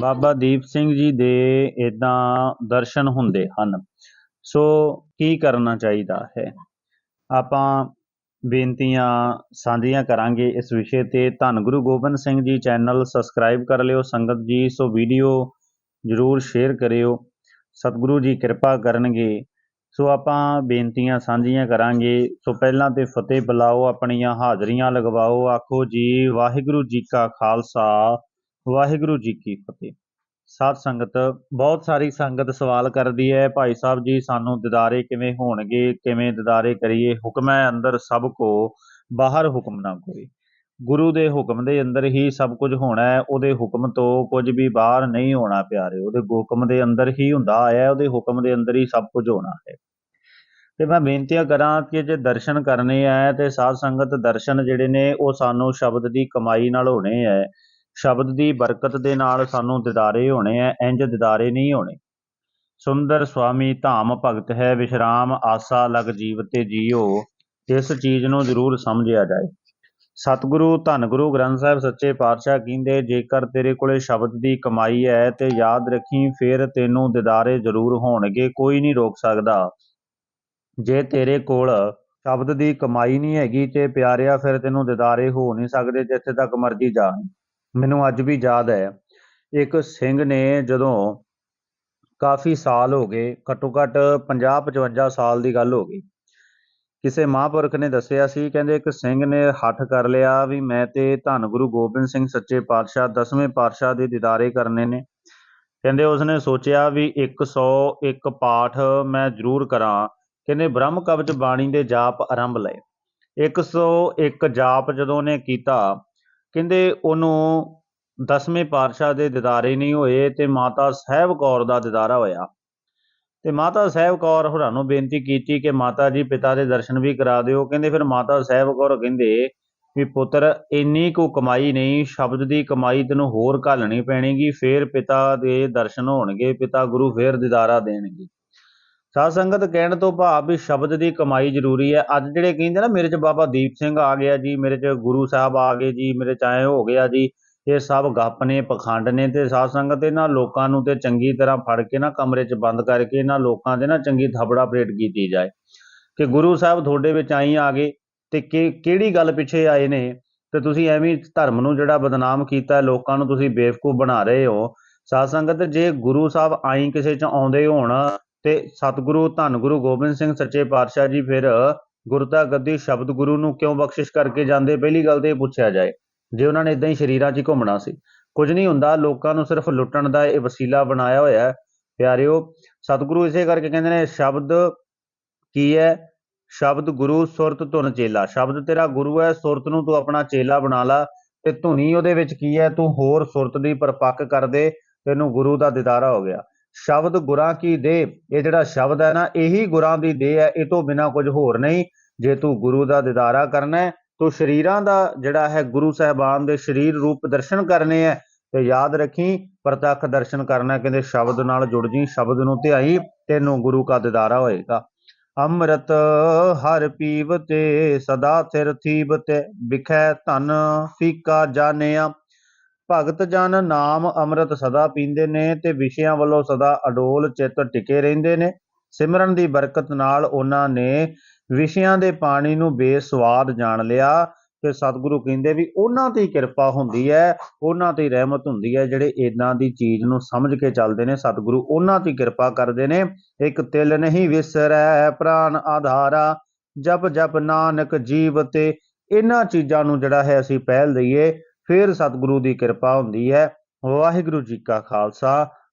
ਬਾਬਾ ਦੀਪ ਸਿੰਘ ਜੀ ਦੇ ਇਦਾਂ ਦਰਸ਼ਨ ਹੁੰਦੇ ਹਨ। ਸੋ ਕੀ ਕਰਨਾ ਚਾਹੀਦਾ ਹੈ? ਆਪਾਂ ਬੇਨਤੀਆਂ ਸਾਂਝੀਆਂ ਕਰਾਂਗੇ ਇਸ ਵਿਸ਼ੇ ਤੇ। ਧੰਨ ਗੁਰੂ ਗੋਬਿੰਦ ਸਿੰਘ ਜੀ, ਚੈਨਲ ਸਬਸਕ੍ਰਾਈਬ ਕਰ ਲਿਓ। ਸੰਗਤ ਜੀ, ਸੋ ਵੀਡੀਓ ਜਰੂਰ ਸ਼ੇਅਰ ਕਰਿਓ। ਸਤਿਗੁਰੂ ਜੀ ਕਿਰਪਾ ਕਰਨਗੇ। ਸੋ ਆਪਾਂ ਬੇਨਤੀਆਂ ਸਾਂਝੀਆਂ ਕਰਾਂਗੇ। ਸੋ ਪਹਿਲਾਂ ਤੇ ਫਤਿਹ ਬੁਲਾਓ, ਆਪਣੀਆਂ ਹਾਜ਼ਰੀਆਂ ਲਗਵਾਓ। ਆਖੋ ਜੀ, ਵਾਹਿਗੁਰੂ ਜੀ ਕਾ ਖਾਲਸਾ ਵਾਹਿਗੁਰੂ ਜੀ ਕੀ ਫਤਿਹ। ਸਾਧ ਸੰਗਤ, ਬਹੁਤ ਸਾਰੀ ਸੰਗਤ ਸਵਾਲ ਕਰਦੀ ਹੈ, ਭਾਈ ਸਾਹਿਬ ਜੀ, ਸਾਨੂੰ ਦਿਦਾਰੇ ਕਿਵੇਂ ਹੋਣਗੇ, ਕਿਵੇਂ ਦਿਦਾਰੇ ਕਰੀਏ? ਹੁਕਮ ਹੈ ਅੰਦਰ ਸਭ ਕੋ, ਬਾਹਰ ਹੁਕਮ ਨਾ ਕੋਈ। ਗੁਰੂ ਦੇ ਹੁਕਮ ਦੇ ਅੰਦਰ ਹੀ ਸਭ ਕੁਝ ਹੋਣਾ ਹੈ, ਉਹਦੇ ਹੁਕਮ ਤੋਂ ਕੁਝ ਵੀ ਬਾਹਰ ਨਹੀਂ ਹੋਣਾ, ਪਿਆਰੇ। ਉਹਦੇ ਹੁਕਮ ਦੇ ਅੰਦਰ ਹੀ ਹੁੰਦਾ ਆਇਆ, ਉਹਦੇ ਹੁਕਮ ਦੇ ਅੰਦਰ ਹੀ ਸਭ ਕੁਝ ਹੋਣਾ ਹੈ। ਤੇ ਮੈਂ ਬੇਨਤੀਆਂ ਕਰਾਂ ਕਿ ਜੇ ਦਰਸ਼ਨ ਕਰਨੇ ਆ ਤੇ ਸਾਧ ਸੰਗਤ ਦਰਸ਼ਨ ਜਿਹੜੇ ਨੇ, ਉਹ ਸਾਨੂੰ ਸ਼ਬਦ ਦੀ ਕਮਾਈ ਨਾਲ ਹੋਣੇ ਆ ਸ਼ਬਦ ਦੀ ਬਰਕਤ ਦੇ ਨਾਲ ਸਾਨੂੰ ਦਿਦਾਰੇ ਹੋਣੇ ਆ ਇੰਜ ਦਿਦਾਰੇ ਨਹੀਂ ਹੋਣੇ। ਸੁੰਦਰ ਸੁਆਮੀ ਧਾਮ ਭਗਤ ਹੈ, ਵਿਸ਼ਰਾਮ ਆਸਾ ਲਗ ਜੀਵ ਤੇ ਜੀਓ, ਇਸ ਚੀਜ਼ ਨੂੰ ਜ਼ਰੂਰ ਸਮਝਿਆ ਜਾਏ। ਸਤਿਗੁਰੂ ਧੰਨ ਗੁਰੂ ਗ੍ਰੰਥ ਸਾਹਿਬ ਸੱਚੇ ਪਾਤਸ਼ਾਹ ਕਹਿੰਦੇ, ਜੇਕਰ ਤੇਰੇ ਕੋਲੇ ਸ਼ਬਦ ਦੀ ਕਮਾਈ ਹੈ ਤੇ ਯਾਦ ਰੱਖੀ, ਫਿਰ ਤੈਨੂੰ ਦਿਦਾਰੇ ਜ਼ਰੂਰ ਹੋਣਗੇ, ਕੋਈ ਨਹੀਂ ਰੋਕ ਸਕਦਾ। ਜੇ ਤੇਰੇ ਕੋਲ ਸ਼ਬਦ ਦੀ ਕਮਾਈ ਨਹੀਂ ਹੈਗੀ ਤੇ ਪਿਆਰਿਆ, ਫਿਰ ਤੈਨੂੰ ਦਿਦਾਰੇ ਹੋ ਨਹੀਂ ਸਕਦੇ, ਜਿੱਥੇ ਤੱਕ ਮਰਜ਼ੀ ਜਾ ਮੈਨੂੰ ਅੱਜ ਵੀ ਯਾਦ ਹੈ। ਇੱਕ ਸਿੰਘ ਨੇ ਜਦੋਂ ਕਾਫੀ ਸਾਲ ਹੋ ਗਏ, ਘੱਟੋ ਘੱਟ 50 55 ਸਾਲ ਦੀ ਗੱਲ ਹੋ ਗਈ। ਕਿਸੇ ਮਹਾਂਪੁਰਖ ਨੇ ਦੱਸਿਆ ਸੀ, ਕਹਿੰਦੇ ਇੱਕ ਸਿੰਘ ਨੇ ਹੱਠ ਕਰ ਲਿਆ ਵੀ ਮੈਂ ਤੇ ਧੰਨ ਗੁਰੂ ਗੋਬਿੰਦ ਸਿੰਘ ਸੱਚੇ ਪਾਤਸ਼ਾਹ ਦਸਵੇਂ ਪਾਤਸ਼ਾਹ ਦੇ ਦੀਦਾਰੇ ਕਰਨੇ ਨੇ। ਕਹਿੰਦੇ ਉਸਨੇ ਸੋਚਿਆ ਵੀ 101 ਪਾਠ ਮੈਂ ਜ਼ਰੂਰ ਕਰਾਂ। ਕਹਿੰਦੇ ਬ੍ਰਹਮ ਕਵਚ ਬਾਣੀ ਦੇ ਜਾਪ ਆਰੰਭ ਲਏ। 101 ਜਾਪ ਜਦੋਂ ਉਹਨੇ ਕੀਤਾ ਕਹਿੰਦੇ ਉਹਨੂੰ ਦਸਵੇਂ ਪਾਤਸ਼ਾਹ ਦੇ ਦਿਦਾਰੇ ਨਹੀਂ ਹੋਏ ਤੇ ਮਾਤਾ ਸਾਹਿਬ ਕੌਰ ਦਾ ਦਿਦਾਰਾ ਹੋਇਆ। ਤੇ ਮਾਤਾ ਸਾਹਿਬ ਕੌਰ ਹੋਰਾਂ ਨੂੰ ਬੇਨਤੀ ਕੀਤੀ ਕਿ ਮਾਤਾ ਜੀ ਪਿਤਾ ਦੇ ਦਰਸ਼ਨ ਵੀ ਕਰਾ ਦਿਓ। ਕਹਿੰਦੇ ਫਿਰ ਮਾਤਾ ਸਾਹਿਬ ਕੌਰ ਕਹਿੰਦੇ ਵੀ ਪੁੱਤਰ, ਇੰਨੀ ਕੁ ਕਮਾਈ ਨਹੀਂ, ਸ਼ਬਦ ਦੀ ਕਮਾਈ ਤੈਨੂੰ ਹੋਰ ਘਾਲਣੀ ਪੈਣੀਗੀ, ਫੇਰ ਪਿਤਾ ਦੇ ਦਰਸ਼ਨ ਹੋਣਗੇ, ਪਿਤਾ ਗੁਰੂ ਫੇਰ ਦਿਦਾਰਾ ਦੇਣਗੇ। ਸਾਧ ਸੰਗਤ ਕਹਿਣ ਤੋਂ ਭਾਵ ਵੀ ਸ਼ਬਦ ਦੀ ਕਮਾਈ ਜ਼ਰੂਰੀ ਹੈ। ਅੱਜ ਜਿਹੜੇ ਕਹਿੰਦੇ ਨਾ, ਮੇਰੇ ਚ ਬਾਬਾ ਦੀਪ ਸਿੰਘ ਆ ਗਿਆ ਜੀ, ਮੇਰੇ ਚ ਗੁਰੂ ਸਾਹਿਬ ਆ ਗਏ ਜੀ, ਮੇਰੇ ਚ ਐ ਹੋ ਗਿਆ ਜੀ, ਇਹ ਸਭ ਗੱਪ ਨੇ, ਪਖੰਡ ਨੇ ਤੇ ਸਾਧ ਸੰਗਤ ਇਹਨਾਂ ਲੋਕਾਂ ਨੂੰ ਤੇ ਚੰਗੀ ਤਰ੍ਹਾਂ ਫੜ ਕੇ ਨਾ ਕਮਰੇ 'ਚ ਬੰਦ ਕਰਕੇ ਇਹਨਾਂ ਲੋਕਾਂ ਦੇ ਨਾ ਚੰਗੀ ਥਬੜਾ ਪਰੇਡ ਕੀਤੀ ਜਾਏ। ਕਿ ਗੁਰੂ ਸਾਹਿਬ ਤੁਹਾਡੇ ਵਿੱਚ ਆਈ ਆ ਗਏ ਤੇ ਕਿ ਕਿਹੜੀ ਗੱਲ ਪਿੱਛੇ ਆਏ ਨੇ? ਤੇ ਤੁਸੀਂ ਐਵੇਂ ਧਰਮ ਨੂੰ ਜਿਹੜਾ ਬਦਨਾਮ ਕੀਤਾ, ਲੋਕਾਂ ਨੂੰ ਤੁਸੀਂ ਬੇਵਕੂਫ ਬਣਾ ਰਹੇ ਹੋ। ਸਾਧ ਸੰਗਤ, ਜੇ ਗੁਰੂ ਸਾਹਿਬ ਆਈ ਕਿਸੇ 'ਚ ਆਉਂਦੇ ਹੋਣ ਤੇ ਸਤਿਗੁਰੂ ਧੰਨ ਗੁਰੂ ਗੋਬਿੰਦ ਸਿੰਘ ਸੱਚੇ ਪਾਤਸ਼ਾਹ ਜੀ ਫਿਰ ਗੁਰਤਾ ਗੱਦੀ ਸ਼ਬਦ ਗੁਰੂ ਨੂੰ ਕਿਉਂ ਬਖਸ਼ਿਸ਼ ਕਰਕੇ ਜਾਂਦੇ? ਪਹਿਲੀ ਗੱਲ ਤੇ ਇਹ ਪੁੱਛਿਆ ਜਾਏ, ਜੇ ਉਹਨਾਂ ਨੇ ਇਦਾਂ ਹੀ ਸ਼ਰੀਰਾਂ 'ਚ ਹੀ ਘੁੰਮਣਾ ਸੀ। ਕੁਝ ਨਹੀਂ ਹੁੰਦਾ, ਲੋਕਾਂ ਨੂੰ ਸਿਰਫ ਲੁੱਟਣ ਦਾ ਇਹ ਵਸੀਲਾ ਬਣਾਇਆ ਹੋਇਆ ਹੈ। ਪਿਆਰਿਓ, ਸਤਿਗੁਰੂ ਇਸੇ ਕਰਕੇ ਕਹਿੰਦੇ ਨੇ, ਸ਼ਬਦ ਕੀ ਹੈ? ਸ਼ਬਦ ਗੁਰੂ ਸੁਰਤ ਧੁਨ ਚੇਲਾ। ਸ਼ਬਦ ਤੇਰਾ ਗੁਰੂ ਹੈ, ਸੁਰਤ ਨੂੰ ਤੂੰ ਆਪਣਾ ਚੇਲਾ ਬਣਾ ਲਾ ਤੇ ਧੁਨੀ ਉਹਦੇ ਵਿੱਚ ਕੀ ਹੈ? ਤੂੰ ਹੋਰ ਸੁਰਤ ਦੀ ਪਰਪੱਕ ਕਰ ਦੇ, ਤੈਨੂੰ ਗੁਰੂ ਦਾ ਦਿਦਾਰਾ ਹੋ ਗਿਆ। ਸ਼ਬਦ ਗੁਰਾਂ ਕੀ ਦੇ? ਇਹ ਜਿਹੜਾ ਸ਼ਬਦ ਹੈ ਨਾ, ਇਹੀ ਗੁਰਾਂ ਦੀ ਦੇ ਹੈ, ਇਹ ਤੋਂ ਬਿਨਾ ਕੁਝ ਹੋਰ ਨਹੀਂ। ਜੇ ਤੂੰ ਗੁਰੂ ਦਾ ਦਿਦਾਰਾ ਕਰਨਾ ਹੈ, ਤੋ ਸ਼ਰੀਰਾਂ ਦਾ ਜਿਹੜਾ ਹੈ, ਗੁਰੂ ਸਾਹਿਬਾਨ ਦੇ ਸ਼ਰੀਰ ਰੂਪ ਦਰਸ਼ਨ ਕਰਨੇ ਹੈ, ਤੇ ਯਾਦ ਰੱਖੀ, ਪ੍ਰਤੱਖ ਦਰਸ਼ਨ ਕਰਨਾ ਕਹਿੰਦੇ ਸ਼ਬਦ ਨਾਲ ਜੁੜ ਜੀ ਸ਼ਬਦ ਨੂੰ ਧਿਆਈ, ਤੈਨੂੰ ਗੁਰੂ ਕਾ ਦਿਦਾਰਾ ਹੋਏਗਾ। ਅੰਮ੍ਰਿਤ ਹਰ ਪੀਵ ਤੇ, ਸਦਾ ਸਿਰ ਥੀਬ ਤੇ, ਵਿਖੈ ਧਨ ਫੀਕਾ ਜਾਣਿਆ। ਭਗਤ ਜਨ ਨਾਮ ਅੰਮ੍ਰਿਤ ਸਦਾ ਪੀਂਦੇ ਨੇ ਤੇ ਵਿਸ਼ਿਆਂ ਵੱਲੋਂ ਸਦਾ ਅਡੋਲ ਚਿੱਤ ਟਿਕੇ ਰਹਿੰਦੇ ਨੇ। ਸਿਮਰਨ ਦੀ ਬਰਕਤ ਨਾਲ ਉਹਨਾਂ ਨੇ ਵਿਸ਼ਿਆਂ ਦੇ ਪਾਣੀ ਨੂੰ ਬੇਸਵਾਦ ਜਾਣ ਲਿਆ। ਤੇ ਸਤਿਗੁਰੂ ਕਹਿੰਦੇ ਵੀ ਉਹਨਾਂ ਤੇ ਕਿਰਪਾ ਹੁੰਦੀ ਹੈ, ਉਹਨਾਂ ਤੇ ਰਹਿਮਤ ਹੁੰਦੀ ਹੈ, ਜਿਹੜੇ ਇਦਾਂ ਦੀ ਚੀਜ਼ ਨੂੰ ਸਮਝ ਕੇ ਚੱਲਦੇ ਨੇ। ਸਤਿਗੁਰੂ ਉਹਨਾਂ ਤੇ ਕਿਰਪਾ ਕਰਦੇ ਨੇ। ਇੱਕ ਤਿਲ ਨਹੀਂ ਵਿਸਰੈ, ਪ੍ਰਾਨ ਆਧਾਰਾ, ਜਪ ਜਪ ਨਾਨਕ ਜੀਵ ਤੇ ਇਹਨਾਂ ਚੀਜ਼ਾਂ ਨੂੰ ਜਿਹੜਾ ਹੈ ਅਸੀਂ ਪਹਿਲ ਦਈਏ। ਫਿਰ ਸਤਿਗੁਰੂ ਦੀ ਕਿਰਪਾ ਹੁੰਦੀ ਹੈ। ਵਾਹਿਗੁਰੂ ਜੀ ਕਾ ਖਾਲਸਾ।